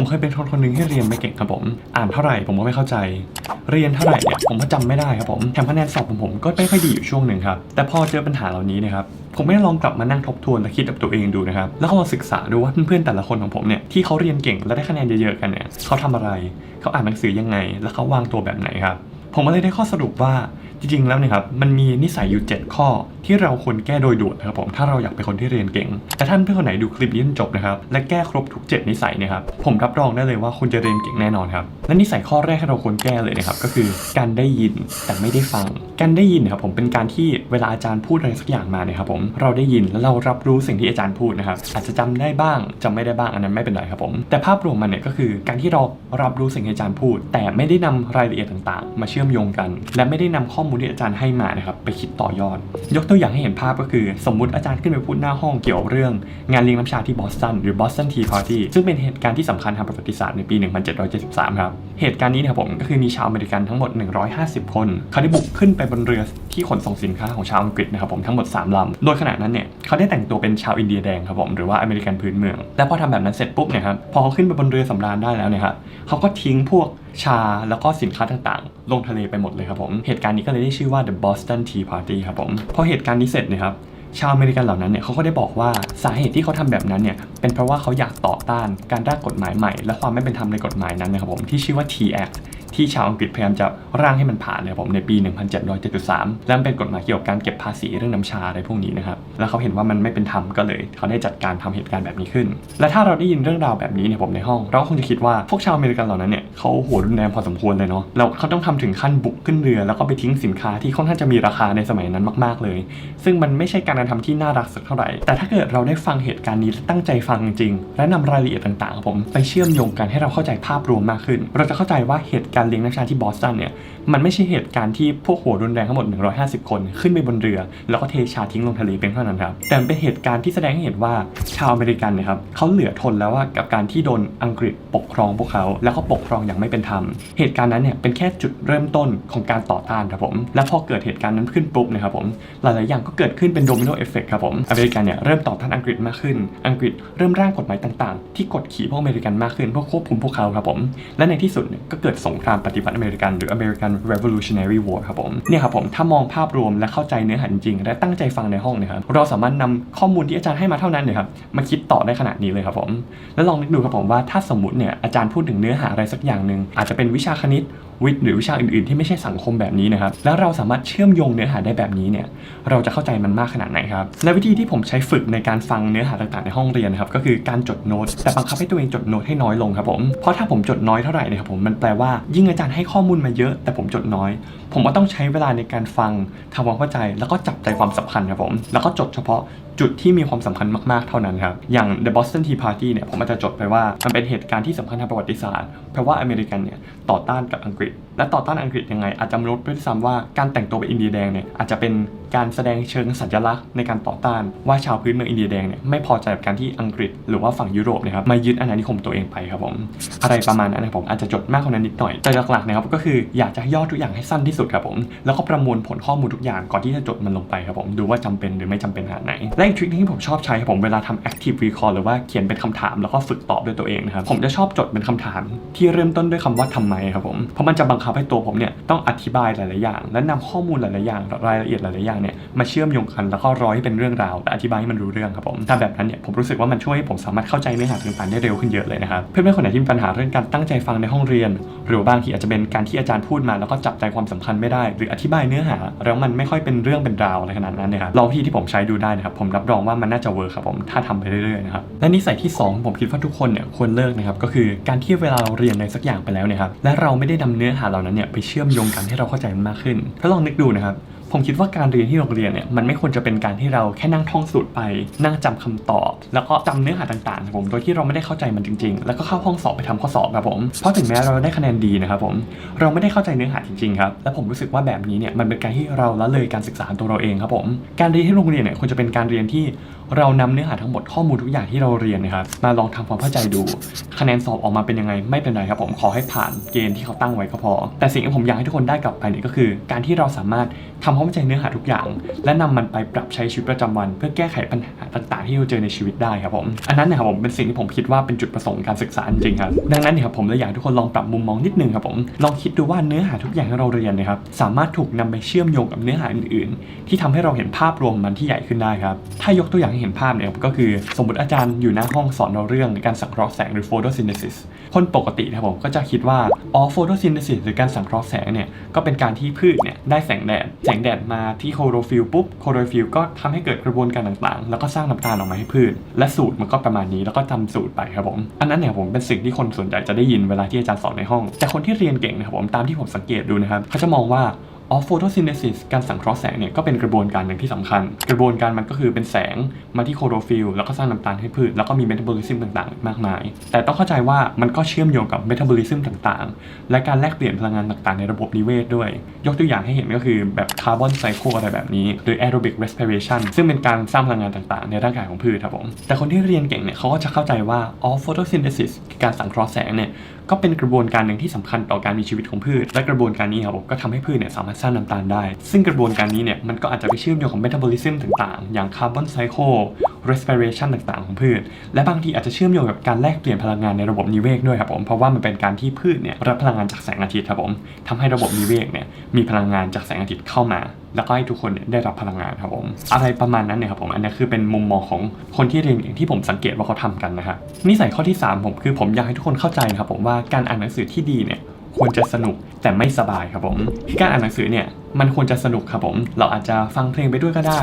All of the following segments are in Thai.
ผมเคยเป็นคนคนหนึ่งที่เรียนไม่เก่งครับผม อ่านเท่าไหร่ผมก็ไม่เข้าใจ เรียนเท่าไหร่เนี่ยผมก็จำไม่ได้ครับผมแถมคะแนนสอบของผมก็ไม่ค่อยดีอยู่ช่วงหนึ่งครับ แต่พอเจอปัญหาเหล่านี้นะครับ ผมไม่ลองกลับมานั่งทบทวนและคิดกับตัวเองดูนะครับ แล้วก็มาศึกษาดูว่าเพื่อนๆแต่ละคนของผมเนี่ยที่เขาเรียนเก่งและได้คะแนนเยอะๆกันเนี่ยเขาทำอะไร เขาอ่านหนังสือยังไง และเขาวางตัวแบบไหนครับ ผมก็เลยได้ข้อสรุปว่าจริงๆแล้วเนี่ยครับมันมีนิสัยอยู่ 7 ข้อที่เราควรแก้โดยด่วนนะครับผมถ้าเราอยากเป็นคนที่เรียนเก่ง แต่ท่านเพื่อนคนไหนดูคลิปนี้จนจบนะครับและแก้ครบทุก 7 นิสัยเนะครับผมรับรองได้เลยว่าคุณจะเรียนเก่งแน่นอนครับและนิสัยข้อแรกที่เราควรแก้เลยนะครับก็คือการได้ยินแต่ไม่ได้ฟัง การได้ยินนะครับผมเป็นการที่เวลาอาจารย์พูดอะไรสักอย่างมาเนี่ยครับผมเราได้ยินแล้วเรารับรู้สิ่งที่อาจารย์พูดนะครับอาจจะจำได้บ้างจำไม่ได้บ้างอันนั้นไม่เป็นไรครับผมแต่ภาพรวมมันเนี่ยก็คือการที่เรารับรู้สิ่งที่อาจารย์พูด แต่ไม่ได้นำรายละเอียดต่างๆ มาเชื่อมโยงกัน และไม่ได้นำข้อมูลที่อาจารย์ให้มานะครับไปคิดต่อยอดยกตัวอย่างให้เห็นภาพก็คือ สมมุติอาจารย์ขึ้นไปพูดหน้าห้องเกี่ยวกับเรื่อง งานเลี้ยงน้ำชาที่บอสตันหรือบอสตันทีพาร์ตี้ซึ่งเป็นเหตุการณ์ที่สำคัญทางประวัติศาสตร์ในปี 1773 ครับเหตุการณ์นี้นะครับผมก็คือมีชาวอเมริกันทั้งหมด 150 คน เขาได้บุกขึ้นไปบนเรือที่ขนส่งสินค้าของชาวอังกฤษนะครับผมทั้งหมด 3 ลำ โดยขณะนั้นเนี่ยเขาได้แต่งตัวเป็นชาวอินเดียแดงครับผมหรือว่าอเมริกันพื้นเมือง และพอทำแบบนั้นเสร็จปุ๊บเนี่ยครับพอเขาขึ้นไปบนเรือสำราญได้แล้วเนี่ยครับเขาก็ทิ้งพวกชาแล้วก็สินค้าต่างๆ ลงทะเลไปหมดเลยครับผม เหตุการณ์นี้ก็เลยได้ชื่อว่า the Boston Tea Party ครับผม พอเหตุการณ์นี้เสร็จเนะครับชาวอเมริกันเหล่านั้นเนี่ยเขาก็ได้บอกว่าสาเหตุที่เขาทำแบบนั้นเนี่ยเป็นเพราะว่าเขาอยากต่อต้านการร่างกฎหมายใหม่ และความไม่เป็นธรรมในกฎหมายนั้นนะครับผมที่ชื่อว่า T Act ที่ชาวอังกฤษพยายามจะร่างให้มันผ่านนะครับผมในปี 1773 และมันเป็นกฎหมายเกี่ยวกับการเก็บภาษีเรื่องน้ำชาอะไรพวกนี้นะครับ แล้วเขาเห็นว่ามันไม่เป็นธรรมก็เลย เขาได้จัดการทำเหตุการณ์แบบนี้ขึ้น และถ้าเราได้ยินเรื่องราวแบบนี้เนี่ยผมในห้อง เราก็คงจะคิดว่าพวกชาวอเมริกันเหล่านั้นเนี่ยเขาโหัวรุนแรงพอสมควรเลยเนาะแล้วเขาต้องทำถึงขั้นบุกขึ้นเรือ แล้วก็ไปทิ้งสินค้าที่ค่อนข้างจะมีราคาในสมัยนั้นมาก ๆเลย ซึ่งมันไม่ใช่การกระทำที่น่ารักสักเท่าไหร่ แต่ถ้าเกิดเราได้ฟังเหตุการณ์นี้ตั้งใจฟังจริงและนำรายละเอียดต่างๆผมไปเชื่อมโยงกันให้เราเข้าใจภาพรวมมากขึ้น เราจะเข้าใจว่าเหตุการการเลี้ยงนักชาที่บอสตันเนี่ย มันไม่ใช่เหตุการณ์ที่พวกหัวรุนแรงทั้งหมด 150 คนขึ้นไปบนเรือ แล้วก็เทชาทิ้งลงทะเลเป็นเท่านั้นครับ แต่เป็นเหตุการณ์ที่แสดงให้เห็นว่าชาวอเมริกันนะครับเขาเหลือทนแล้วว่ากับการที่โดนอังกฤษปกครองพวกเขา แล้วก็ปกครองอย่างไม่เป็นธรรม เหตุการณ์นั้นเนี่ยเป็นแค่จุดเริ่มต้นของการต่อต้านครับผม และพอเกิดเหตุการณ์นั้นขึ้นปุ๊บนะครับผม หลายๆอย่างก็เกิดขึ้นเป็นโดมิโนเอฟเฟกครับผม อเมริกันเนี่ยเริ่มต่อต้านอังกฤษมากขึ้น อังกฤษเริ่มร่างกฎหมายต่างๆ ที่กดขี่พวกอเมริกันมากขึ้นเพื่อควบคุมพวกเขาครับผม และในที่สุดเนี่ยก็เกิดสงครามปฏิวัติอเมริกันหรือ American Revolutionary War ครับผมเนี่ยครับผมถ้ามองภาพรวมและเข้าใจเนื้อหาจริง และตั้งใจฟังในห้องนะครับเราสามารถนำข้อมูลที่อาจารย์ให้มาเท่านั้นเนี่ยครับมาคิดต่อได้ขนาดนี้เลยครับผมแล้วลองนึกดูครับผมว่าถ้าสมมติเนี่ยอาจารย์พูดถึงเนื้อหาอะไรสักอย่างหนึ่งอาจจะเป็นวิชาคณิตวิทย์หรือวิชาอื่นๆ ที่ไม่ใช่สังคมแบบนี้นะครับแล้วเราสามารถเชื่อมโยงเนื้อหาได้แบบนี้เนี่ยเราจะเข้าใจมันมากขนาดไหนครับและวิธีที่ผมใช้ฝึกในการฟังเนื้อหาต่างๆในห้องเรียนนะครับก็คือการจดโน้ตแต่บังคับให้ตัวเองจดโน้ตให้น้อยลงครับผมเพราะถ้าผมจดน้อยเท่าไหร่นะครับผมมันแปลว่ายิ่งอาจารย์ให้ข้อมูลมาเยอะแต่ผผมจดน้อย ผมก็ต้องใช้เวลาในการฟังทำความเข้าใจ แล้วก็จับใจความสำคัญครับผม แล้วก็จดเฉพาะ จุดที่มีความสำคัญมากๆเท่านั้นครับ อย่าง The Boston Tea Party เนี่ยผมอาจจะจดไปว่า มันเป็นเหตุการณ์ที่สำคัญทางประวัติศาสตร์ เพราะว่าอเมริกันเนี่ยต่อต้านกับอังกฤษ และต่อต้านอังกฤษยังไง อาจจะมนุษย์ด้วยซ้ำว่าการแต่งตัวเป็นอินเดียแดงเนี่ยอาจจะเป็นการแสดงเชิงสัญลักษณ์ในการต่อต้านว่าชาวพื้นเมืองอินเดียแดงเนี่ยไม่พอใจกับการที่อังกฤษ หรือว่าฝั่งยุโรปนะครับมายึดอาณานิคมตัวเองไปครับผมอะไรประมาณนั้นนะผมอาจจะจดมากกว่านั้นนิดหน่อยแต่หลักๆนะครับก็คืออยากจะย่อทุกอย่างให้สั้นที่สุดครับผมแล้วก็ประมวลผลข้อมูลทุกอย่างก่อนที่จะจดมันลงไปครับผมดูว่าจำเป็นหรือไม่จำเป็นขนาดไหนและทริคที่ผมชอบใช้ผมเวลาทำ active recall หรือว่าเขียนเป็นคำถามแล้วก็ฝึกตอบด้วยตัวเองนะครับผมจะชอบจดเป็นคำถามที่เริ่มต้นด้วยคำว่าทำไมครับผมเพราะมันจะบังคับให้ตัวผมเนี่ยต้องอธิบายหลายๆอย่าง และนำข้อมูลหลายๆอย่างรายละเอียดหลายๆอย่างเนี่ยมาเชื่อมโยงกันแล้วก็ร้อยให้เป็นเรื่องราวและอธิบายให้มันรู้เรื่องครับผมถ้าแบบนั้นเนี่ยผมรู้สึกว่ามันช่วยให้ผมสามารถเข้าใจเนื้อหาต่างๆได้เร็วขึ้นเยอะเลยนะครับเพื่อนๆคนไหนที่มีปัญหาเรื่องการตั้งใจฟังในห้องเรียน หรือว่าบางทีอาจจะเป็นการที่อาจารย์พูดมา แล้วก็จับใจความสำคัญไม่ได้ หรืออธิบายเนื้อหา แล้วมันไม่ค่อยเป็นเรื่องเป็นราวอะไรขนาดนั้นนะครับลองวิธีที่ผมใช้ดูได้นะครับผมรับรองว่ามันน่าจะเวิร์คครับผมถ้าทำไปเรื่อยๆนะครับและนิสัยที่สองผมคิดว่าทุกคนเนี่ยควรเลิกนะครับก็คือการที่เวลาเราเรียนในสักอย่างไปแล้วเนี่ยครับและเราไม่ได้นำเนื้อหาเหล่านั้นเนี่ยไปเชื่อมโยงกันให้เราเข้าใจมันมากขึ้นถ้าลองนึกดูนะครับ ผมคิดว่าการเรียนที่โรงเรียนเนี่ยมันไม่ควรจะเป็นการที่เราแค่นั่งท่องสูตรไป นั่งจำคำตอบ แล้วก็จำเนื้อหาต่างๆครับผมโดยที่เราไม่ได้เข้าใจมันจริง ๆ แล้วก็เข้าห้องสอบไปทำข้อสอบครับผมเพราะถึงแม้เราได้คะแนนดีนะครับผมเราไม่ได้เข้าใจเนื้อหาจริงๆครับและผมรู้สึกว่าแบบนี้เนี่ยมันเป็นการที่เราละเลยการศึกษาตัวเราเองครับผมการเรียนที่โรงเรียนเนี่ยควรจะเป็นการเรียนที่ เรานำเนื้อหาทั้งหมดข้อมูลทุกอย่างที่เราเรียนนะครับมาลองทำความเข้าใจดู คะแนนสอบออกมาเป็นยังไงไม่เป็นไรครับผมขอให้ผ่านเกณฑ์ที่เขาตั้งไว้ก็พอ แต่สิ่งที่ผมอยากให้ทุกคนได้กลับไปเนี่ยก็คือ การที่เราสามารถทำความเข้าใจเนื้อหาทุกอย่าง และนำมันไปปรับใช้ชีวิตประจำวัน เพื่อแก้ไขปัญหาต่างๆ ที่เราเจอในชีวิตได้ครับผมอันนั้นเนะครับผมเป็นสิ่งที่ผมคิดว่าเป็นจุดประสงค์การศึกษาจริงครับดังนั้นเนี่ยครับผมเลยอยากให้ทุกคนลองปรับมุมมองนิดนึงครับผมลองคิดดูว่าเนื้อหาทุกอย่างที่เราเรียนนะครับสามารถถูกนำไปเชื่อมโยงกับเนื้อหาอื่น ๆ ที่ทำให้เราเห็นภาพรวมมันที่ใหญ่ขึ้นได้ครับถ้ายกตัวอย่างใเห็นภาพเนี่ยก็คือสมมติอาจารย์อยู่หน้าห้องสอนเราเรื่องการสังเคราะห์แสงหรือ photosynthesis คนปกตินะครับผมก็จะคิดว่าอ๋อ photosynthesis หรือการสังเคราะห์แสงเนี่ยก็เป็นการที่พืชเนี่ยได้แสงแดดแสงแดดมาที่โคโรฟิลปุ๊บโคโรฟิลก็ทำให้เกิดกระบวนการต่างๆ แล้วก็สร้างน้ำตาลออกมาให้พืช และสูตรมันก็ประมาณนี้แล้วก็จำสูตรไปครับผมอันนั้นเนี่ยผมเป็นสิ่งที่คนส่วนใหญ่จะได้ยินเวลาที่อาจารย์สอนในห้อง แต่คนที่เรียนเก่งนะครับผมตามที่ผมสังเกตดูนะครับเขาจะมองว่า อ๋อ photosynthesis การสังเคราะห์แสงเนี่ยก็เป็นกระบวนการหนึ่งที่สำคัญ กระบวนการมันก็คือเป็นแสงมาที่โคโรฟิลแล้วก็สร้างน้ำตาลให้พืช แล้วก็มีเมตาบอลิซึมต่างๆ มากมาย แต่ต้องเข้าใจว่ามันก็เชื่อมโยงกับเมตาบอลิซึมต่างๆ และการแลกเปลี่ยนพลังงานต่างๆ ในระบบนิเวศด้วย ยกตัวอย่างให้เห็นก็คือแบบคาร์บอนไซเคิลอะไรแบบนี้ หรือ aerobic respiration ซึ่งเป็นการสร้างพลังงานต่างๆ ในร่างกายของพืชครับผมแต่คนที่เรียนเก่งเนี่ยเขาก็จะเข้าใจว่าอ๋อ photosynthesis คือการสังเคราะห์แสงเนี่ย ก็เป็นกระบวนการหนึ่งที่สำคัญต่อการมีชีวิตของพืช และกระบวนการนี้ครับผมก็ทำให้พืชเนี่ยสามารถสร้างน้ำตาลได้ ซึ่งกระบวนการนี้เนี่ยมันก็อาจจะไปเชื่อมโยงกับเมตาบอลิซึมต่างๆ อย่างคาร์บอนไซเคิล respiration ต่างๆ ของพืช และบางทีอาจจะเชื่อมโยงกับการแลกเปลี่ยนพลังงานในระบบนิเวศด้วยครับผม เพราะว่ามันเป็นการที่พืชเนี่ยรับพลังงานจากแสงอาทิตย์ครับผมทำให้ระบบนิเวศเนี่ยมีพลังงานจากแสงอาทิตย์เข้ามา แล้วก็ให้ทุกคนเนี่ยได้รับพลังงานครับผมอะไรประมาณนั้นเนี่ยครับผมอันนี้คือเป็นมุมมองของคนที่เรียนอย่างที่ผมสังเกตว่าเขาทำกันนะฮะนิสัยข้อที่ 3 ผมคือผมอยากให้ทุกคนเข้าใจนะครับผมว่าการอ่านหนังสือที่ดีเนี่ยควรจะสนุกแต่ไม่สบายครับผม การอ่านหนังสือเนี่ย มันควรจะสนุกครับผม เราอาจจะฟังเพลงไปด้วยก็ได้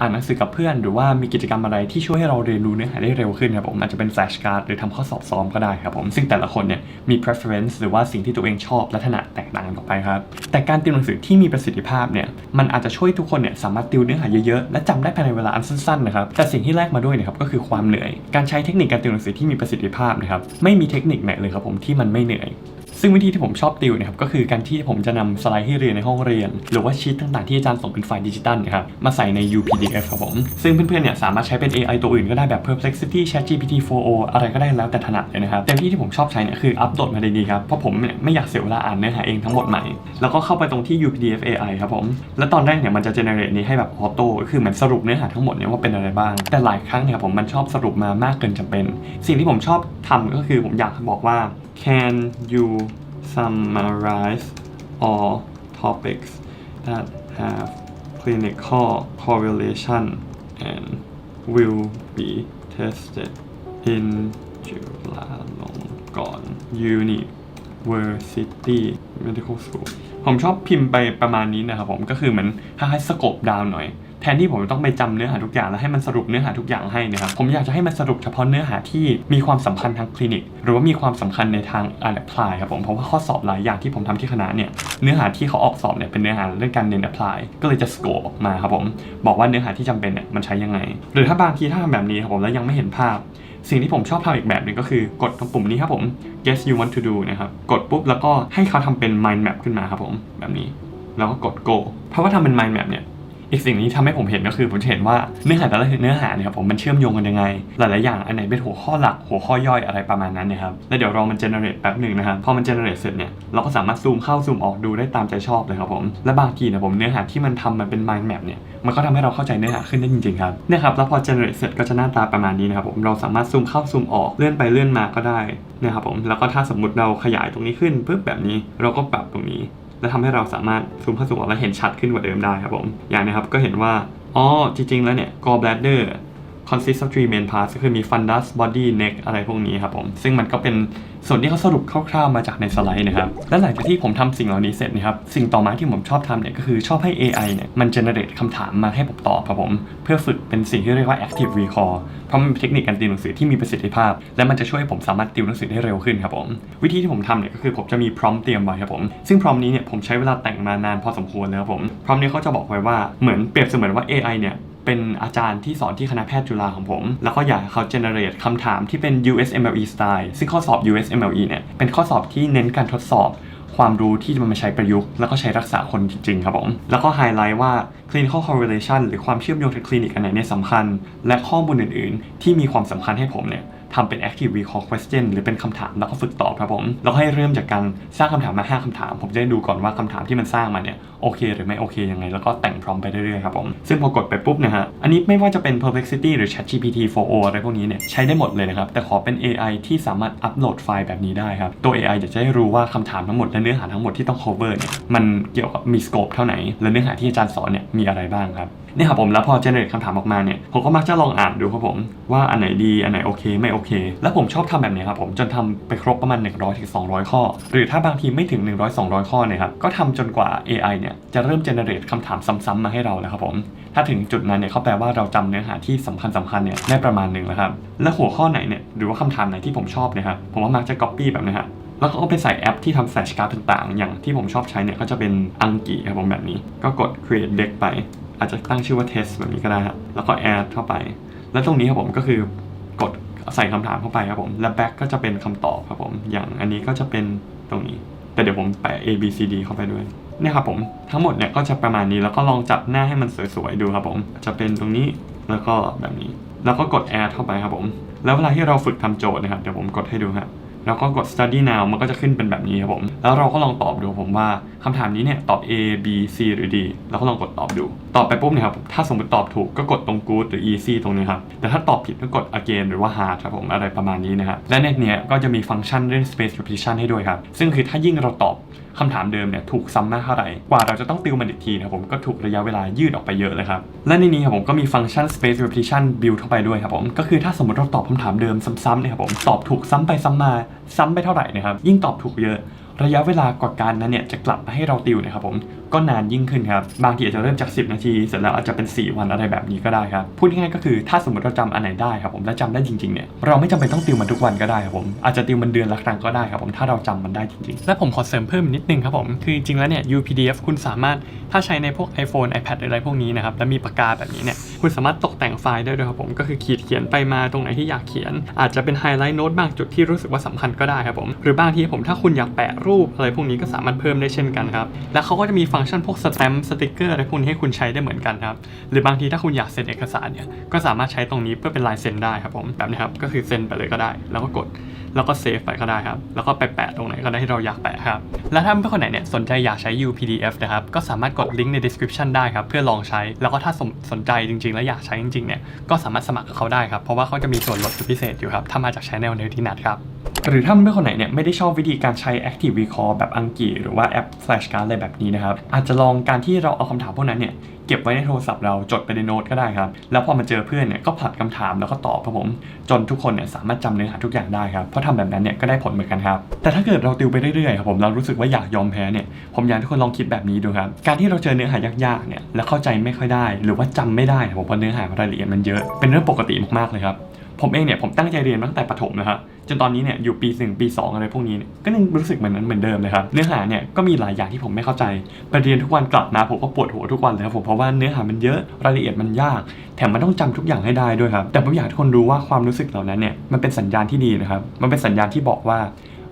อ่านหนังสือกับเพื่อน หรือว่ามีกิจกรรมอะไรที่ช่วยให้เราเรียนรู้เนื้อหาได้เร็วขึ้นครับผม อาจจะเป็นแฟลชการ์ดหรือทำข้อสอบซ้อมก็ได้ครับผม ซึ่งแต่ละคนเนี่ยมี preference หรือว่าสิ่งที่ตัวเองชอบและถนัดแตกต่างกันออกไปครับ แต่การติวหนังสือที่มีประสิทธิภาพเนี่ยมันอาจจะช่วยทุกคนเนี่ยสามารถติวเนื้อหาเยอะๆและจำได้ภายในเวลาอันสั้นๆนะครับ แต่สิ่งที่แลกมาด้วยเนะครับก็คือความเหนื่อย การใช้เทคนิคการติวหนังสือที่มีประสิทธิภาพนะครับไม่มีเทคนิคไหนเลยครับผมที่มันไม่เหนื่อย ซึ่งวิธีที่ผมชอบติวเนะครับก็คือการที่ผมจะนำสไลด์ที่เรียนในห้องเรียน หรือว่าชีตต่างๆที่อาจารย์ส่งเป็นไฟล์ดิจิตัลนะครับมาใส่ใน UPDF ครับผมซึ่งเพื่อนๆเนี่ยสามารถใช้เป็น AI ตัวอื่นก็ได้แบบ Perplexity ChatGPT 4o อะไรก็ได้แล้วแต่ถนัดเลยนะครับแต่ที่ที่ผมชอบใช้เนี่ยคืออัปโหลดมาดีๆครับเพราะผมเนี่ยไม่อยากเสียเวลาอ่านเนื้อหาเองทั้งหมดใหม่ แล้วก็เข้าไปตรงที่ UPDF AI ครับผมแล้วตอนแรกเนี่ยมันจะ generate นี้ให้แบบออโต้คือเหมือนสรุปเนื้อหาทั้งหมดเนี่ยว่าเป็นอะไรบ้าง แต่หลายครั้งเนี่ยผมมันชอบสรุปมามากเกินจำเป็น สิ่งที่ผมชอบทำก็คือผมอยากบอกว่า can you summarize all topics that have clinical correlation and will be tested in จุฬาลงกรณ์ University Medical School ผมชอบพิมพ์ไปประมาณนี้นะครับผมก็คือเหมือนถ้าให้สกบดาวหน่อย แทนที่ผมต้องไปจำเนื้อหาทุกอย่างแล้วให้มันสรุปเนื้อหาทุกอย่างให้นะครับผมอยากจะให้มันสรุปเฉพาะเนื้อหาที่มีความสำคัญทางคลินิก หรือว่ามีความสำคัญในทางอ่านแอพพลายครับผมเพราะว่าข้อสอบหลายอย่างที่ผมทำที่คณะเนี่ยเนื้อหาที่เขาออกสอบเนี่ยเป็นเนื้อหาเรื่องการเน้นแอพพลายก็เลยจะสโคปออกมาครับผมบอกว่าเนื้อหาที่จำเป็นเนี่ยมันใช้ยังไง หรือถ้าบางทีถ้าทำแบบนี้ครับผมแล้วยังไม่เห็นภาพสิ่งที่ผมชอบทำอีกแบบหนึงก็คือกดตรงปุ่มนี้ครับผม guess you want to do นะครับ กดปุ๊บแล้วก็ให้เขาทำเป็น mind map ขึ้นมาครับผม แบบนี้ แล้วก็กด go เพราะว่าทำเป็น mind map เนี่ย อีกสิ่งนี้ทำให้ผมเห็นก็คือผมจะเห็นว่าเนื้อหาแต่ละเนื้อหาเนี่ยครับผมมันเชื่อมโยงกันยังไง หลายๆอย่างอันไหนเป็นหัวข้อหลักหัวข้อย่อยอะไรประมาณนั้นเนะครับแล้วเดี๋ยวรอมัน generate แป๊บหนึ่งนะครับพอมัน generate เสร็จเนี่ยเราก็สามารถซูมเข้าซูมออกดูได้ตามใจชอบเลยครับผมและบางทีเนี่ยผมเนื้อหาที่มันทำมันเป็น mind map เนี่ยมันก็ทำให้เราเข้าใจเนื้อหาขึ้นได้จริงๆครับเนี่ยครับแล้วพอ generate เสร็จก็จะหน้าตาประมาณนี้นะครับผมเราสามารถซูมเข้าซูมออกเลื่อนไปเลื่อนมาก็ได้นะครับผมแล้วก็ถ้าสมมติเราขยายตรงนี้ขึ้นปุ๊บแบบนี้ เราก็ปรับตรงนี้ และทำให้เราสามารถซูมเข้าซูมออกและเห็นชัดขึ้นกว่าเดิมได้ครับผม อย่างนี้ครับก็เห็นว่า อ๋อ จริง ๆ แล้วเนี่ย gallbladder consist of three main parts ก็คือมี fundus body neck อะไรพวกนี้ครับผม ซึ่งมันก็เป็น ส่วนที่เขาสรุปคร่าวๆมาจากในสไลด์นะครับ และหลังจากที่ผมทำสิ่งเหล่านี้เสร็จนะครับ สิ่งต่อมาที่ผมชอบทำเนี่ยก็คือชอบให้ AI เนี่ยมัน generate คำถามมาให้ผมตอบครับผม เพื่อฝึกเป็นสิ่งที่เรียกว่า active recall เพราะมันเป็นเทคนิคการติวหนังสือที่มีประสิทธิภาพ และมันจะช่วยให้ผมสามารถติวหนังสือได้เร็วขึ้นครับผม วิธีที่ผมทำเนี่ยก็คือผมจะมี prompt เตรียมไว้ครับผม ซึ่ง prompt นี้เนี่ยผมใช้เวลาแต่งมานานพอสมควรเลยครับผม prompt นี้เขาจะบอกไว้ว่าเหมือนเปรียบเสมือนว่า AI เนี่ย เป็นอาจารย์ที่สอนที่คณะแพทย์จุฬาของผม แล้วก็อยากให้เขา generate คำถามที่เป็น USMLE style ซึ่งข้อสอบ USMLE เนี่ยเป็นข้อสอบที่เน้นการทดสอบความรู้ที่จะมาใช้ประยุกต์ แล้วก็ใช้รักษาคนจริงๆ ครับผม แล้วก็ไฮไลท์ว่า clinical correlation หรือความเชื่อมโยงทางคลินิกอันไหนเนี่ยสำคัญ และข้อมูลอื่นๆ ที่มีความสำคัญให้ผมเนี่ย ทำเป็น active recall question หรือเป็นคำถามแล้วก็ฝึกตอบครับผมแล้วให้เริ่มจากการสร้างคำถามมา 5คำถาม ผมจะได้ดูก่อนว่าคำถามที่มันสร้างมาเนี่ยโอเค หรือไม่โอเคยังไง แล้วก็แต่งพร้อมไปเรื่อยๆครับผมซึ่งพอกดไปปุ๊บนะฮะอันนี้ไม่ว่าจะเป็น perplexity หรือ ChatGPT 4o อะไรพวกนี้เนี่ยใช้ได้หมดเลยนะครับแต่ขอเป็น AI ที่สามารถอัปโหลดไฟล์แบบนี้ได้ครับตัว AI จะได้รู้ว่าคำถามทั้งหมดและเนื้อหาทั้งหมดที่ต้อง cover เนี่ยมันเกี่ยวกับมี scope เท่าไหนและเนื้อหาที่อาจารย์สอนเนี่ยมีอะไรบ้างครับ นี่ครับผมแล้วพอ generate คำถามออกมาเนี่ยผมก็มักจะลองอ่านดูครับผมว่าอันไหนดีอันไหนโอเคไม่โอเค แล้วผมชอบทำแบบนี้ครับผมจนทำไปครบประมาณ 100ถึง200 ข้อ หรือถ้าบางทีไม่ถึง 100 200 ข้อเนี่ยครับก็ทำจนกว่า AI เนี่ยจะเริ่ม generate คำถามซ้ำๆมาให้เราแล้วครับผมถ้าถึงจุดนั้นเนี่ยเขาแปลว่าเราจำเนื้อหาที่สำคัญสคัญเนี่ยได้ประมาณหนึ่งแล้วครับและหัวข้อไหนเนี่ยหรือว่าคำถามไหนที่ผมชอบเนี่ยครับผมว่ามักจะ copy แบบนี้ครับแล้วก็เอาไปใส่แอปที่ทำแฟลชการ์ดต่างๆ อย่างที่ผมชอบใช้เนี่ยก็จะเป็นอังกีครับผมแบบนี้ ก็กด create deck ไป อาจจะตั้งชื่อว่า test แบบนี้ก็ได้ครับแล้วก็ add เข้าไป แล้วตรงนี้ครับผมก็คือกดใส่คำถามเข้าไปครับผมและ back ก็จะเป็นคำตอบครับผมอย่างอันนี้ก็จะเป็นตรงนี้ แต่เดี๋ยวผมแปะ A B C D เข้าไปด้วยเนี่ยครับผมทั้งหมดเนี่ยก็จะประมาณนี้แล้วก็ลองจับหน้าให้มันสวยๆดูครับผม จะเป็นตรงนี้แล้วก็แบบนี้ แล้วก็กด add เข้าไปครับผม แล้วเวลาที่เราฝึกทำโจทย์นะครับเดี๋ยวผมกดให้ดูครับ แล้วก็กด study now มันก็จะขึ้นเป็นแบบนี้ครับผม แล้วเราก็ลองตอบดูผมว่าคำถามนี้เนี่ยตอบ A B C หรือ D แล้วก็ลองกดตอบดู ตอบไปปุ๊บเนี่ยครับ ถ้าสมมติตอบถูกก็กดตรง good หรือ easy ตรงนี้ครับ แต่ถ้าตอบผิดก็กด again หรือว่า hard ครับผมอะไรประมาณนี้นะครับ และในเนี้ยก็จะมีฟังก์ชันเรื่อง space repetition ให้ด้วยครับ ซึ่งคือถ้ายิ่งเราตอบ คำถามเดิมเนี่ยถูกซ้ำมากเท่าไหร่กว่าเราจะต้องติวมันอีกทีนะครับผมก็ถูกระยะเวลายืดออกไปเยอะเลยครับ และในนี้ครับผมก็มีฟังก์ชัน space repetition build เข้าไปด้วยครับผมก็คือถ้าสมมติเราตอบคำถามเดิมซ้ำๆเนี่ยครับผมตอบถูกซ้ำไปซ้ำมาซ้ำไปเท่าไหร่นะครับยิ่งตอบถูกเยอะ ระยะเวลากว่าการนั้นเนี่ยจะกลับมาให้เราติวนะครับผมก็นานยิ่งขึ้นครับบางทีอาจจะเริ่มจาก 10 นาทีเสร็จแล้วอาจจะเป็น 4 วันอะไรแบบนี้ก็ได้ครับพูดง่ายๆก็คือถ้าสมมติเราจำอันไหนได้ครับผมและจำได้จริงๆเนี่ยเราไม่จำเป็นต้องติวมันทุกวันก็ได้ครับผมอาจจะติวมันเดือนละครั้งก็ได้ครับผมถ้าเราจำมันได้จริงๆ และผมขอเสริมเพิ่มนิดนึงครับผมคือจริงๆแล้วเนี่ย UPDF คุณสามารถถ้าใช้ในพวก iPhone iPad หรืออะไรพวกนี้นะครับแล้วมีปากกาแบบนี้เนี่ย คุณสามารถตกแต่งไฟล์ได้ด้วยครับผมก็คือขีดเขียนไปมาตรงไหนที่อยากเขียน อาจจะเป็นไฮไลท์โน้ตบางจุดที่รู้สึกว่าสำคัญก็ได้ครับผมหรือบางทีผมถ้าคุณอยากแปะรูปอะไรพวกนี้ก็สามารถเพิ่มได้เช่นกันครับแล้วเขาก็จะมีฟังก์ชันพวกสแตมป์สติกเกอร์อะไรพวกนี้ให้คุณใช้ได้เหมือนกันครับหรือบางทีถ้าคุณอยากเซ็นเอกสารเนี่ยก็สามารถใช้ตรงนี้เพื่อเป็นลายเซ็นได้ครับผมแบบนี้ครับก็คือเซ็นไปเลยก็ได้ แล้วก็กด แล้วก็เซฟไปก็ได้ครับ แล้วก็ไปแปะตรงไหนก็ได้ที่เราอยากแปะครับ และถ้าเพื่อนคนไหนเนี่ยสนใจอยากใช้ UPDF นะครับ ก็สามารถกดลิงก์ใน description ได้ครับ เพื่อลองใช้ แล้วก็ถ้าสนสนใจจริง ๆ และอยากใช้จริงๆ เนี่ย ก็สามารถสมัครกับเขาได้ครับ เพราะว่าเขาจะมีส่วนลดพิเศษอยู่ครับ ถ้ามาจาก Channel เนที่นัดครับ หรือถ้าเพื่อนคนไหนเนี่ยไม่ได้ชอบวิธีการใช้ Active Recall แบบอังกฤษหรือว่าแอป Flashcard อะไรแบบนี้นะครับ อาจจะลองการที่เราเอาคำถามพวกนั้นเนี่ย เก็บไว้ในโทรศัพท์เราจดไปในโน้ตก็ได้ครับ แล้วพอมาเจอเพื่อนเนี่ยก็ผลัดคำถามแล้วก็ตอบครับผม จนทุกคนเนี่ยสามารถจำเนื้อหาทุกอย่างได้ครับเพราะทำแบบนั้นเนี่ยก็ได้ผลเหมือนกันครับแต่ถ้าเกิดเราติวไปเรื่อยๆครับผมเรารู้สึกว่าอยากยอมแพ้เนี่ยผมอยากให้ทุกคนลองคิดแบบนี้ดูครับการที่เราเจอเนื้อหายากๆเนี่ยแล้วเข้าใจไม่ค่อยได้ หรือว่าจำไม่ได้ครับผมเพราะเนื้อหารายละเอียดมันเยอะเป็นเรื่องปกติมากๆเลยครับ ผมเองเนี่ยผมตั้งใจเรียนมาตั้งแต่ประถมนะครับจนตอนนี้เนี่ยอยู่ปีหนึ่งปี 2 อะไรพวกนี้ก็ยังรู้สึกเหมือนนั้นเหมือนเดิมเลยครับเนื้อหาเนี่ยก็มีหลายอย่างที่ผมไม่เข้าใจไปเรียนทุกวันกลับมาผมก็ปวดหัวทุกวันเลยครับผมเพราะว่าเนื้อหามันเยอะรายละเอียดมันยาก แถมมันต้องจำทุกอย่างให้ได้ด้วยครับแต่ผมอยากให้ทุกคนรู้ว่าความรู้สึกเหล่านั้นเนี่ยมันเป็นสัญญาณที่ดีนะครับมันเป็นสัญญาณที่บอกว่า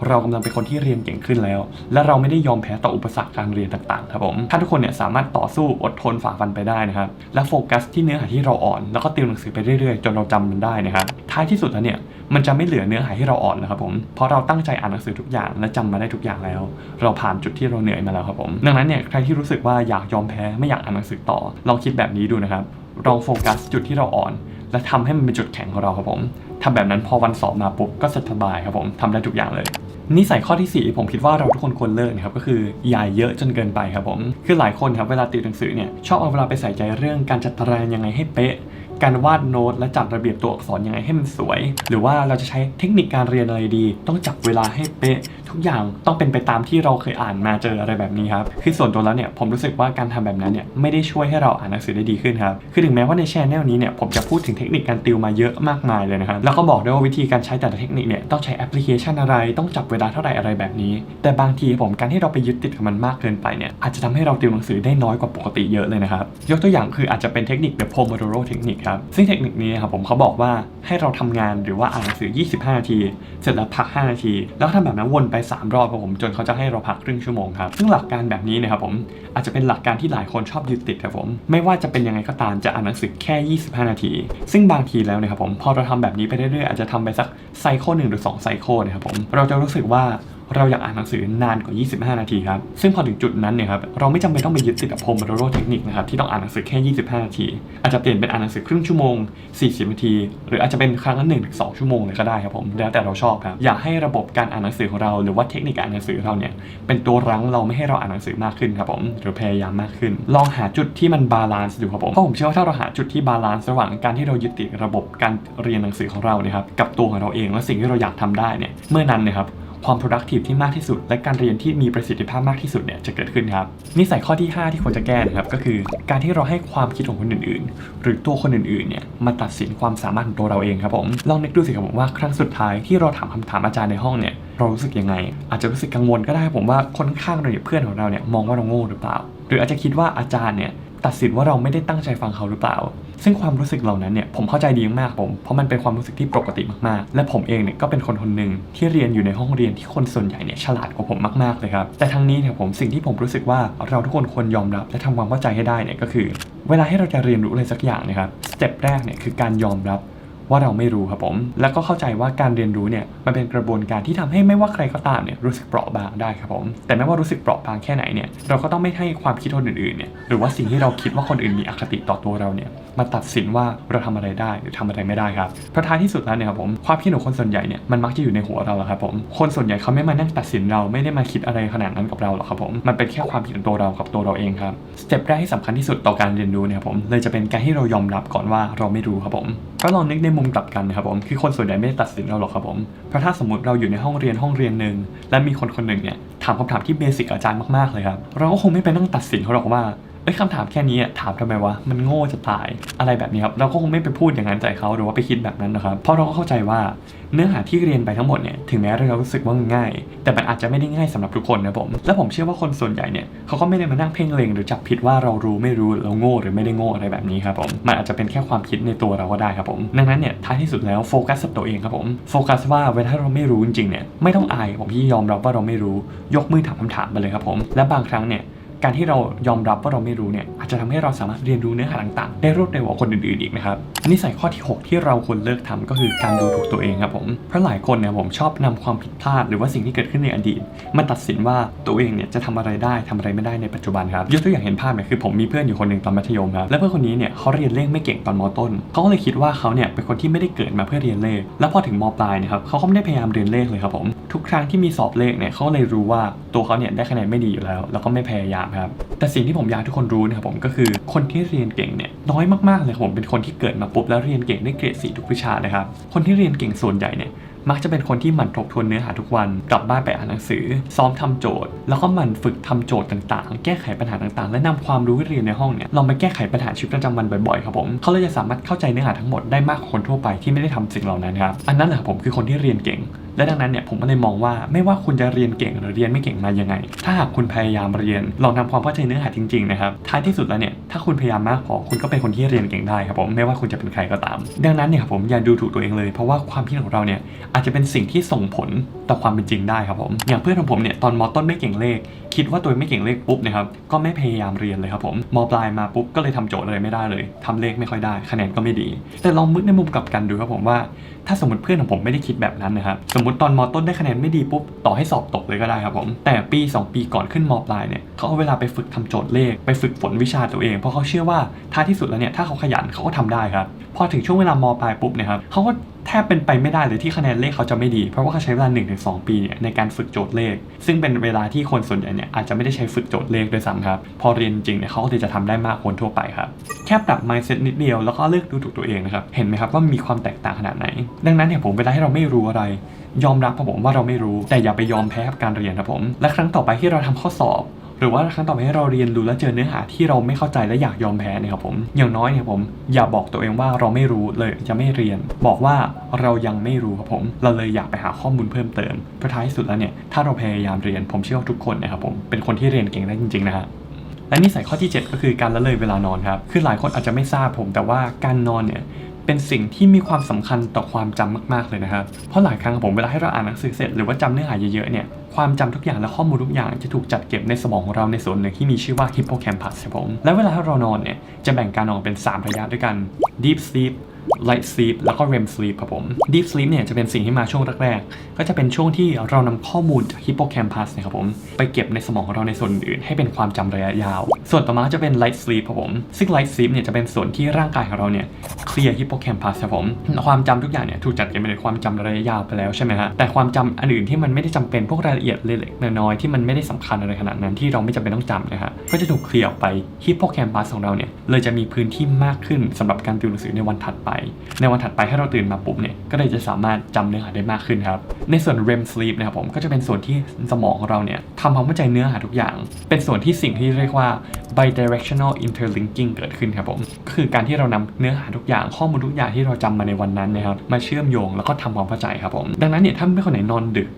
เรากำลังเป็นคนที่เรียนเก่งขึ้นแล้ว และเราไม่ได้ยอมแพ้ต่ออุปสรรคการเรียนต่างๆครับผมถ้าทุกคนเนี่ยสามารถต่อสู้อดทนฝ่าฟันไปได้นะครับและโฟกัสที่เนื้อหาที่เราอ่อน แล้วก็ติวหนังสือไปเรื่อยๆ จนเราจำมันได้นะครับท้ายที่สุดแล้วเนี่ยมันจะไม่เหลือเนื้อหาที่เราอ่อนแล้วครับผมเพราะเราตั้งใจอ่านหนังสือทุกอย่างและจำมาได้ทุกอย่างแล้ว เราผ่านจุดที่เราเหนื่อยมาแล้วครับผมดังนั้นเนี่ยใครที่รู้สึกว่าอยากยอมแพ้ไม่อยากอ่านหนังสือต่อลองคิดแบบนี้ดูนะครับลองโฟกัสจุดที่เราอ่อน และทำให้มันเป็นจุดแข็งของเราครับผมทำแบบนั้นพอวันสอบมาปุ๊บก็สบายครับผมทำได้ทุกอย่างเลย นิสัยข้อที่ 4 ผมคิดว่าเราทุกคนควรเลิกนะครับก็คืออย่าเยอะจนเกินไปครับผมคือหลายคนครับเวลาติวหนังสือเนี่ยชอบเอาเวลาไปใส่ใจเรื่องการจัดตารางยังไงให้เป๊ะ การวาดโน้ตและจัดระเบียบตัวอักษรยังไงให้มันสวย หรือว่าเราจะใช้เทคนิคการเรียนอะไรดี ต้องจับเวลาให้เป๊ะ ทุกอย่างต้องเป็นไปตามที่เราเคยอ่านมาเจออะไรแบบนี้ครับคือส่วนตัวแล้วเนี่ยผมรู้สึกว่าการทำแบบนั้นเนี่ยไม่ได้ช่วยให้เราอ่านหนังสือได้ดีขึ้นครับคือถึงแม้ว่าในแชนแนลนี้เนี่ยผมจะพูดถึงเทคนิคการติวมาเยอะมากมายเลยนะครับแล้วก็บอกด้วยว่าวิธีการใช้แต่ละเทคนิคเนี่ยต้องใช้แอปพลิเคชันอะไรต้องจับเวลาเท่าไหร่อะไรแบบนี้ แต่บางทีผมการที่เราไปยึดติดกับมันมากเกินไปเนี่ยอาจจะทำให้เราติวหนังสือได้น้อยกว่าปกติเยอะเลยนะครับยกตัวอย่างคืออาจจะเป็นเทคนิคแบบ Pomodoro เทคนิคครับซึ่งเทคนิคนี้ครับผมเขาบอกว่าให้เราทำงานหรือว่าอ่านหนังสือ 25 นาที เสร็จแล้วพัก 5 นาที แล้วทำแบบนั้นวนไป3 รอบครับผมจนเขาจะให้เราพักครึ่งชั่วโมงครับซึ่งหลักการแบบนี้นะครับผมอาจจะเป็นหลักการที่หลายคนชอบยึดติดครับผมไม่ว่าจะเป็นยังไงก็ตามจะอ่านหนังสือแค่ 25 นาที ซึ่งบางทีแล้วนะครับผมพอเราทำแบบนี้ไปเรื่อยๆอาจจะทำไปสักไซโคหนึ่งหรือ2ไซโคนะครับผมเราจะรู้สึกว่า เราอยากอ่านหนังสือนานกว่า 25 นาทีครับ ซึ่งพอถึงจุดนั้นเนี่ยครับ เราไม่จำเป็นต้องไปยึดติดกับโพมโดโรเทคนิคนะครับที่ต้องอ่านหนังสือแค่ 25 นาที อาจจะเปลี่ยนเป็นอ่านหนังสือครึ่งชั่วโมง 40 นาที หรืออาจจะเป็นครั้งละ1ถึง2ชั่วโมงเลยก็ได้ครับผม แล้วแต่เราชอบครับ อยากให้ระบบการอ่านหนังสือของเรา หรือว่าเทคนิคการอ่านหนังสือเราเนี่ย เป็นตัวรั้งเราไม่ให้เราอ่านหนังสือมากขึ้นครับผม หรือพยายามมากขึ้น ลองหาจุดที่มันบาลานซ์ดูครับผม เพราะผมเชื่อว่าถ้าเราหาจุดที่บาลานซ์ระหว่างการที่เรายึดติดระบบการเรียนหนังสือของเราเนี่ยครับ กับตัวของเราเองและสิ่งที่เราอยากทำได้เนี่ย เมื่อนั้นนะครับ ความ productive ที่มากที่สุด และการเรียนที่มีประสิทธิภาพมากที่สุดเนี่ยจะเกิดขึ้นครับนิสัยข้อที่ 5 ที่ควรจะแก้นะครับก็คือการที่เราให้ความคิดของคนอื่นๆ หรือตัวคนอื่นๆเนี่ยมาตัดสินความสามารถของตัวเราเองครับผมลองนึกดูสิครับผมว่าครั้งสุดท้ายที่เราถามคำถามอาจารย์ในห้องเนี่ยเรารู้สึกยังไง อาจจะรู้สึกกังวลก็ได้ผมว่าคนข้างเราเนี่ยเพื่อนของเราเนี่ยมองว่าเราโง่หรือเปล่า หรืออาจจะคิดว่าอาจารย์เนี่ยตัดสินว่าเราไม่ได้ตั้งใจฟังเขาหรือเปล่า ซึ่งความรู้สึกเหล่านั้นเนี่ยผมเข้าใจดีมากผม เพราะมันเป็นความรู้สึกที่ปกติมากๆ และผมเองเนี่ยก็เป็นคนคนหนึ่งที่เรียนอยู่ในห้องเรียนที่คนส่วนใหญ่เนี่ยฉลาดกว่าผมมากๆเลยครับ แต่ทั้งนี้เนี่ยผมสิ่งที่ผมรู้สึกว่าเราทุกคนควรยอมรับ และทำความเข้าใจให้ได้เนี่ยก็คือ เวลาให้เราจะเรียนรู้อะไรสักอย่างนะครับสเต็ปแรกเนี่ยคือการยอมรับว่าเราไม่รู้ครับผม แล้วก็เข้าใจว่าการเรียนรู้เนี่ยมันเป็นกระบวนการที่ทำให้ไม่ว่าใครก็ตามเนี่ยรู้สึกเปราะบางได้ครับผม แต่ไม่ว่ารู้สึกเปราะบางแค่ไหนเนี่ยเราก็ต้องไม่ให้ความคิดคนอื่นๆเนี่ยหรือว่าสิ่งที่เราคิดว่าคนอื่นมีอคติต่อตัวเราเนี่ย มาตัดสินว่าเราทำอะไรได้หรือทำอะไรไม่ได้ครับเพราะท้ายที่สุดแล้วเนี่ยครับผมความคิดของคนส่วนใหญ่เนี่ยมันมักจะอยู่ในหัวเราแหละครับผมคนส่วนใหญ่เขาไม่มานั่งตัดสินเราไม่ได้มาคิดอะไรขนาดนั้นกับเราหรอกครับผมมันเป็นแค่ความคิดของตัวเรากับตัวเราเองครับสเต็ปแรกที่สำคัญที่สุดต่อการเรียนรู้เนี่ยครับผมเลยจะเป็นการที่เรายอมรับก่อนว่าเราไม่รู้ครับผมก็ลองนึกในมุมกลับกันนะครับผมคือคนส่วนใหญ่ไม่ได้ตัดสินเราหรอกครับผมเพราะถ้าสมมติเราอยู่ในห้องเรียนห้องเรียนหนึ่งและมีคนคนหนึ่งเนี่ยถามคำถามที่เบสิกอาจารย์มากๆเลยครับเราก็คงไม่ไปนั่งตัดสินเขาหรอกว่า เอ้ยคำถามแค่นี้อะถามทำไมวะมันโง่จะตายอะไรแบบนี้ครับเราก็คงไม่ไปพูดอย่างนั้นใส่เขาหรือว่าไปคิดแบบนั้นนะครับเพราะเราก็เข้าใจว่าเนื้อหาที่เรียนไปทั้งหมดเนี่ยถึงแม้เรารู้สึกว่ามันง่าย แต่มันอาจจะไม่ได้ง่ายสำหรับทุกคนนะผมและผมเชื่อว่าคนส่วนใหญ่เนี่ยเขาก็ไม่ได้มานั่งเพ่งเล็งหรือจับผิดว่าเรารู้ไม่รู้เราโง่หรือไม่ได้โง่อะไรแบบนี้ครับผมมันอาจจะเป็นแค่ความคิดในตัวเราก็ได้ครับผมดังนั้นเนี่ยท้ายที่สุดแล้วโฟกัสกับตัวเองครับผมโฟกัสว่าเวลาเราไม่รู้จริงๆเนี่ยไม่ต้องอายผมที่ยอมรับว่าเราไม่รู้ ยกมือถามคำถามไปเลยครับผมและบางครั้งเนี่ย การที่เรายอมรับว่าเราไม่รู้เนี่ยอาจจะทำให้เราสามารถเรียนรู้เนื้อหาต่างๆ ได้รวดเร็วกว่าคนอื่นๆอีกนะครับอันนี้ใส่ข้อที่ 6 ที่เราควรเลิกทำก็คือการดูถูกตัวเองครับผมเพราะหลายคนเนี่ยผมชอบนำความผิดพลาด หรือว่าสิ่งที่เกิดขึ้นในอดีตมาตัดสินว่าตัวเองเนี่ยจะทำอะไรได้ทำอะไรไม่ได้ในปัจจุบันครับยกตัวอย่างเห็นภาพเนี่ยคือผมมีเพื่อนอยู่คนหนึ่งตอนมัธยมครับและเพื่อนคนนี้เนี่ยเขาเรียนเลขไม่เก่งตอนมต้นเขาก็เลยคิดว่าเขาเนี่ยเป็นคนที่ไม่ได้เกิดมาเพื่อเรียนเลข แล้วพอถึงมปลายนะครับเขาก็ไม่ได้พยายามเรียนเลขเลยครับผมทุกครั้งที่มีสอบเลขเนี่ยเขาเลยรู้ว่าตัวเขาเนี่ยได้คะแนนไม่ดีอยู่แล้ว แล้วก็ไม่พยายามครับแต่สิ่งที่ผมอยากให้ทุกคนรู้นะครับผมก็คือคนที่เรียนเก่งเนี่ยน้อยมากๆเลยครับผมเป็นคนที่เกิดมาปุ๊บแล้วเรียนเก่งได้เกรดสี่ทุกวิชานะครับคนที่เรียนเก่งส่วนใหญ่เนี่ย มักจะเป็นคนที่หมั่นทบทวนเนื้อหาทุกวัน กลับบ้านไปอ่านหนังสือ ซ้อมทำโจทย์ แล้วก็หมั่นฝึกทำโจทย์ต่างๆ แก้ไขปัญหาต่างๆ และนำความรู้ที่เรียนในห้องเนี่ยลองไปแก้ไขปัญหาชีวิตประจำวันบ่อยๆครับผมเขาเลยจะสามารถเข้าใจเนื้อหาทั้งหมดได้มากกว่าคนทั่วไปที่ไม่ได้ทำสิ่งเหล่านั้นครับอันนั้นแหละครับผมคือคนที่เรียนเก่งและดังนั้นเนี่ยผมก็เลยมองว่าไม่ว่าคุณจะเรียนเก่งหรือเรียนไม่เก่งมายังไง ถ้าหากคุณพยายามเรียนลองทำความเข้าใจเนื้อหาจริงๆนะครับท้ายที่สุดแล้วเนี่ยถ้าคุณพยายามมากพอคุณก็เป็นคนที่เรียนเก่งได้ครับผมไม่ว่าคุณจะเป็นใครก็ตาม ดังนั้นเนี่ยครับผมอย่าดูถูกตัวเองเลยเพราะว่าความคิดของเราเนี่ยอาจจะเป็นสิ่งที่ส่งผลต่อความเป็นจริงได้ครับผม อย่างเพื่อนของผมเนี่ยตอนมต้นไม่เก่งเลข คิดว่าตัวไม่เก่งเลขปุ๊บนะครับก็ไม่พยายามเรียนเลยครับผมมปลายมาปุ๊บก็เลยทำโจทย์อะไรไม่ได้เลยทำเลขไม่ค่อยได้ คะแนนก็ไม่ดี แต่ลองมึกในมุมกลับกันดูครับผมว่า ถ้าสมมติเพื่อนของผมไม่ได้คิดแบบนั้นนะครับสมมติตอนมต้นได้คะแนนไม่ดีปุ๊บต่อให้สอบตกเลยก็ได้ครับผมแต่ปี 2 ปีก่อนขึ้นมปลายเนี่ยเขาเอาเวลาไปฝึกทำโจทย์เลขไปฝึกฝนวิชาตัวเอง เพราะเขาเชื่อว่าท้ายที่สุดแล้วเนี่ยถ้าเขาขยันเขาก็ทำได้ครับพอถึงช่วงเวลามปลายปุ๊บเนะครับเขาก็ แทบเป็นไปไม่ได้เลยที่คะแนนเลขเขาจะไม่ดี เพราะว่าเขาใช้เวลา 1-2 ปีเนี่ยในการฝึกโจทย์เลข ซึ่งเป็นเวลาที่คนส่วนใหญ่เนี่ยอาจจะไม่ได้ใช้ฝึกโจทย์เลขด้วยซ้ำครับ พอเรียนจริงเนี่ยเขาก็จะทำได้มากคนทั่วไปครับ แค่ปรับ mindset นิดเดียวแล้วก็เลือกดูถูกตัวเองนะครับ เห็นไหมครับว่ามีความแตกต่างขนาดไหน ดังนั้นเนี่ยผมเวลาที่เราไม่รู้อะไร ยอมรับครับผมว่าเราไม่รู้ แต่อย่าไปยอมแพ้กับการเรียนครับผม และครั้งต่อไปที่เราทำข้อสอบ หรือว่าครั้งต่อไปที่เราเรียนรู้และเจอเนื้อหาที่เราไม่เข้าใจและอยากยอมแพ้เนี่ยครับผม อย่างน้อยเนี่ยผมอย่าบอกตัวเองว่าเราไม่รู้เลยจะไม่เรียน บอกว่าเรายังไม่รู้ครับผม เราเลยอยากไปหาข้อมูลเพิ่มเติมเพราะท้ายสุดแล้วเนี่ยถ้าเราพยายามเรียนผมเชื่อว่าทุกคนนะครับผมเป็นคนที่เรียนเก่งได้จริงๆนะฮะและนิสัยข้อที่ 7 ก็คือการละเลยเวลานอนครับ คือหลายคนอาจจะไม่ทราบผม แต่ว่าการนอนเนี่ย เป็นสิ่งที่มีความสำคัญต่อความจำมากๆเลยนะครับ เพราะหลายครั้งผมเวลาให้เราอ่านหนังสือเสร็จหรือว่าจำเนื้อหาเยอะๆเนี่ยความจำทุกอย่างและข้อมูลทุกอย่างจะถูกจัดเก็บในสมองของเราในส่วนหนึ่งที่มีชื่อว่าฮิปโปแคมปัสครับผมและเวลาที่เรานอนเนี่ยจะแบ่งการนอนเป็น 3 ระยะด้วยกัน deep sleep light sleep แล้วก็ REM sleep ครับผม deep sleep เนี่ยจะเป็นสิ่งที่มาช่วงแรกๆ ก็จะเป็นช่วงที่เรานำข้อมูลจาก hippocampus เนะครับผม ไปเก็บในสมองของเราในส่วนอื่น ให้เป็นความจำระยะยาว ส่วนต่อมาจะเป็น light sleep ครับผม ซึ่ง light sleep เนี่ยจะเป็นส่วนที่ร่างกายของเราเนี่ยเคลียร์ hippocampus ครับผม ความจำทุกอย่างเนี่ยถูกจัดเก็บเป็นความจำระยะยาวไปแล้วใช่ไหมฮะ แต่ความจำอันอื่นที่มันไม่ได้จำเป็นพวกรายละเอียดเล็กๆน้อยๆที่มันไม่ได้สำคัญอะไรขนาดนั้นที่เราไม่จำเป็นต้องจำนะฮะ ก็จะถูกเคลียร์ออกไป hippocampus ของเราเนี่ยเลยจะมีพื้นที่มากขึ้นสำหรับการติวหนังสือในวันถัดไปในวันถัดไปถ้าเราตื่นมาปุ๊บเนี่ยก็เลยจะสามารถจำเนื้อหาได้มากขึ้นครับ ในส่วน REM sleep นะครับผมก็จะเป็นส่วนที่สมองของเราเนี่ยทำความเข้าใจเนื้อหาทุกอย่าง เป็นส่วนที่สิ่งที่เรียกว่า bidirectional interlinking เกิดขึ้นครับผมก็คือการที่เรานำเนื้อหาทุกอย่างข้อมูลทุกอย่างที่เราจำมาในวันนั้นนะครับมาเชื่อมโยงแล้วก็ทำความเข้าใจครับผมดังนั้นเนี่ยถ้าไม่คนไหนนอนดึก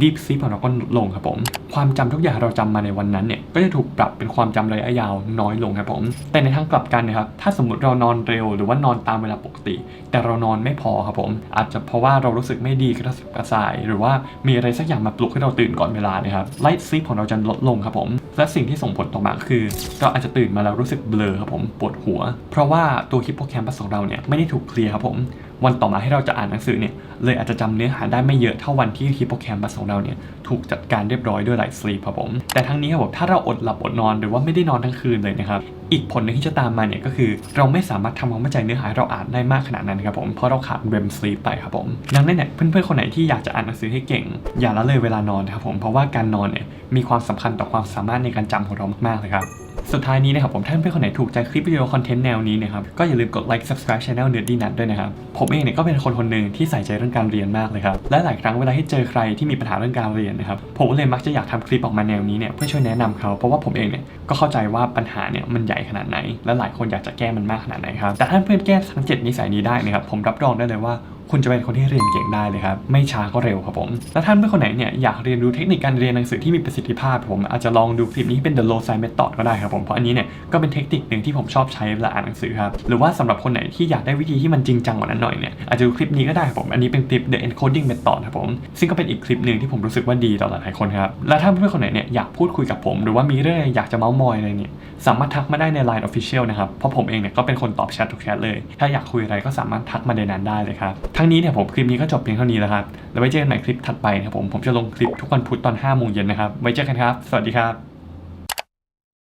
Deep Sleep ของเราก็ลงครับผม ความจำทุกอย่างเราจำมาในวันนั้นเนี่ยก็จะถูกปรับเป็นความจำระยะยาวน้อยลงครับผม แต่ในทางกลับกันนะครับถ้าสมมติเรานอนเร็วหรือว่านอนตามเวลาปกติ แต่เรานอนไม่พอครับผม อาจจะเพราะว่าเรารู้สึกไม่ดีกระสับกระส่าย หรือว่ามีอะไรสักอย่างมาปลุกให้เราตื่นก่อนเวลานะครับ Light Sleep ของเราจะลดลงครับผม และสิ่งที่ส่งผลต่อมาคือเราอาจจะตื่นมาแล้วรู้สึกเบลอครับผมปวดหัว เพราะว่าตัวฮิปโปแคมปัสของเราเนี่ยไม่ได้ถูกเคลียร์ครับผมวันต่อมาให้เราจะอ่านหนังสือเนี่ยเลยอาจจะจำเนื้อหาได้ไม่เยอะเท่าวันที่ฮิปโปแคมปัสของเราเนี่ยถูกจัดการเรียบร้อยด้วยไลท์สลีปครับผมแต่ทั้งนี้ครับผมถ้าเราอดหลับอดนอนหรือว่าไม่ได้นอนทั้งคืนเลยนะครับอีกผลหนึงที่จะตามมาเนี่ยก็คือ เราไม่สามารถทำความเข้าใจเนื้อหาเราอ่านได้มากขนาดนั้นครับผมเพราะเราขาด REM sleep ไปครับผมดังนั้นเนี่ยเพื่อนๆคนไหนที่อยากจะอ่านหนังสือให้เก่ง อย่าละเลยเวลานอนครับผมเพราะว่าการนอนเนี่ยมีความสำคัญต่อความสามารถในการจำของเรามากๆเลยครับ สุดท้ายนี้นะครับผมถ้าเพื่อนคนไหนถูกใจคลิปวิดีโอคอนเทนต์แนวนี้นะครับก็อย่าลืมกดไลค์ subscribe channel Nerdy Nut ด้วยนะครับผมเองเนี่ยก็เป็นคนคนหนึ่งที่ใส่ใจเรื่องการเรียนมากเลยครับและหลายครั้งเวลาที่เจอใครที่มีปัญหาเรื่องการเรียนนะครับผมเลยมักจะอยากทำคลิปออกมาแนวนี้เนี่ยเพื่อช่วยแนะนำเขาเพราะว่าผมเองเนี่ยก็เข้าใจว่าปัญหาเนี่ยมันใหญ่ขนาดไหน และหลายคนอยากจะแก้มันมากขนาดไหนครับแต่ถ้าเพื่อนแก้ทั้ง 7 นิสัยนี้ได้นะครับผมรับรองได้เลยว่า คุณจะเป็นคนที่เรียนเก่งได้เลยครับ ไม่ช้าก็เร็วครับผม แล้วท่านเพื่อนคนไหนเนี่ยอยากเรียนรู้เทคนิคการเรียนหนังสือที่มีประสิทธิภาพผมอาจจะลองดูคลิปนี้เป็น The Low Side Method ก็ได้ครับผม เพราะอันนี้เนี่ยก็เป็นเทคนิคหนึ่งที่ผมชอบใช้เวลาอ่านหนังสือครับ หรือว่าสำหรับคนไหนที่อยากได้วิธีที่มันจริงจังกว่านั้นหน่อยเนี่ยอาจจะดูคลิปนี้ก็ได้ครับผม อันนี้เป็นคลิป The Encoding Method ครับผม ซึ่งก็เป็นอีกคลิปหนึ่งที่ผมรู้สึกว่าดีต่อหลายๆคนครับ และถ้าเพื่อนคนไหนเนี่ยอยากพูดคุยกับผม หรือว่ามีเรื่องอยากจะเมามอยอะไรเนี่ย สามารถทักมาได้ใน Line Official นะครับ เพราะผมเองเนี่ยก็เป็นคนตอบแชททุกแชทเลย ถ้าอยากคุยอะไรก็สามารถทักมาในนั้นได้เลยครับ ทั้งนี้เนี่ยผมคลิปนี้ก็จบเพียงเท่านี้แล้วครับ แล้วไว้เจอกันใหม่คลิปถัดไปนะครับผม ผมจะลงคลิปทุกวันพุธตอน5โมงเย็นนะครับ ไว้เจอกันครับ สวัสดีครับ